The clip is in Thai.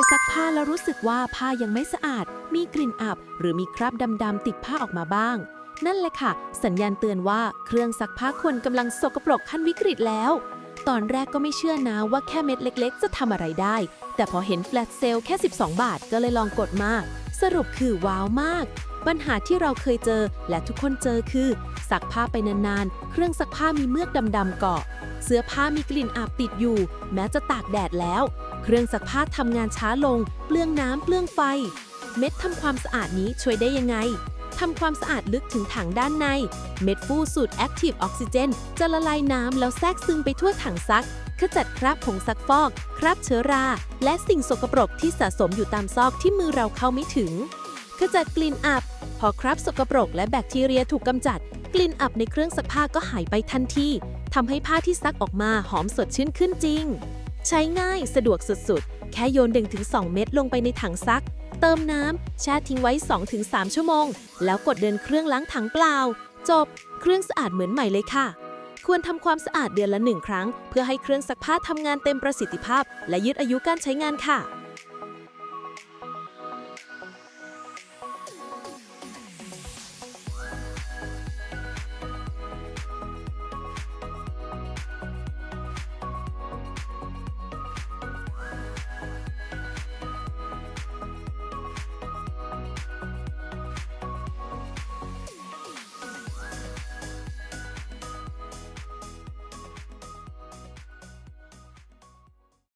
ยซักผ้าแล้วรู้สึกว่าผ้ายังไม่สะอาด มีกลิ่นอับ หรือมีคราบดำๆติดผ้าออกมาบ้าง นั่นแหละค่ะ สัญญาณเตือนว่าเครื่องซักผ้าคุณกำลังสกปรกขั้นวิกฤตแล้ว ตอนแรกก็ไม่เชื่อนะว่าแค่เม็ดเล็กๆ จะทำอะไรได้ แต่พอเห็นแฟลตเซลแค่ 12 บาทก็เลยลองกดมาสรุปคือว้าวมาก ปัญหาที่เราเคยเจอและทุกคนเจอคือซักผ้าไปนานๆ เครื่องซักผ้ามีเมือกดำๆเกาะ เสื้อผ้ามีกลิ่นอับติดอยู่ แม้จะตากแดดแล้ว เครื่องซักผ้าทำงานช้าลง เปลืองน้ำเปลืองไฟ เม็ดทำความสะอาดนี้ช่วยได้ยังไงทำความสะอาดลึกถึงถังด้านใน เม็ดฟูสูตร Active Oxygen จะละลายน้ำแล้วแทรกซึมไปทั่วถังซัก ขจัดคราบผงซักฟอก คราบเชื้อรา และสิ่งสกปรกที่สะสมอยู่ตามซอกที่มือเราเข้าไม่ถึง ขจัดกลิ่นอับ พอคราบสกปรกและแบคทีเรียถูกกำจัด กลิ่นอับในเครื่องซักผ้าก็หายไปทันทีทำให้ผ้าที่ซักออกมาหอมสดชื่นขึ้นจริง ใช้ง่ายสะดวกสุดๆ แค่โยน 1-2 เม็ดลงไปในถังซัก เติมน้ำแช่ทิ้งไว้ 2-3 ชั่วโมง แล้วกดเดินเครื่องล้างถังเปล่า จบ เครื่องสะอาดเหมือนใหม่เลยค่ะ ควรทำความสะอาดเดือนละหนึ่งครั้ง เพื่อให้เครื่องซักผ้าทำงานเต็มประสิทธิภาพ และยืดอายุการใช้งานค่ะ